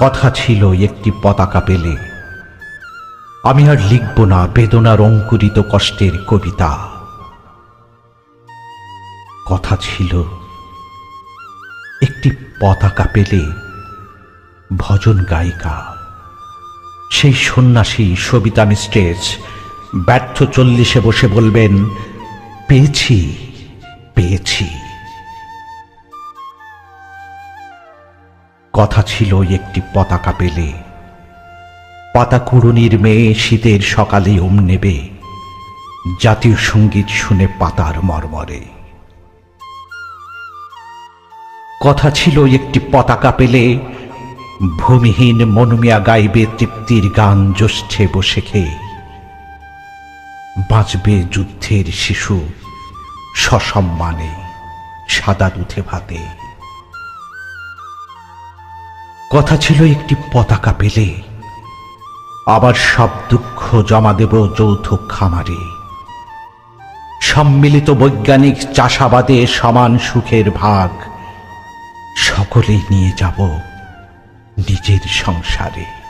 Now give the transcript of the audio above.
কথা ছিল একটি পতাকা পেলে। আমি আর লিখব না বেদনার অঙ্কুরিত কষ্টের কবিতা। কথা ছিল একটি পতাকা পেলে ভজন গায়িকা। সেই সন্ন্যাসী সবিতা মিস্ট্রেস ব্যর্থ চল্লিশে বসে বলবেন, পেয়েছি পেয়েছি। কথা ছিল একটি পতাকা পেলে। পাতা পাতাকুড়ুনির মেয়ে শীতের সকালে ওম নেবে। জাতীয় সংগীত শুনে পাতার মর্মরে। কথা ছিল একটি পতাকা পেলে। ভূমিহীন মনুমিয়া গাইবে তৃপ্তির গান জ্যৈষ্ঠে বসে খেয়ে। বাঁচবে যুদ্ধের শিশু সসম্মানে সাদা দুধে ভাতে। কথা ছিল একটি পতাকা পেলে। আবার সব দুঃখ জমা দেব যৌথ খামারে। সম্মিলিত বৈজ্ঞানিক চাষাবাদে সমান সুখের ভাগ সকলেই নিয়ে যাব নিজের সংসারে।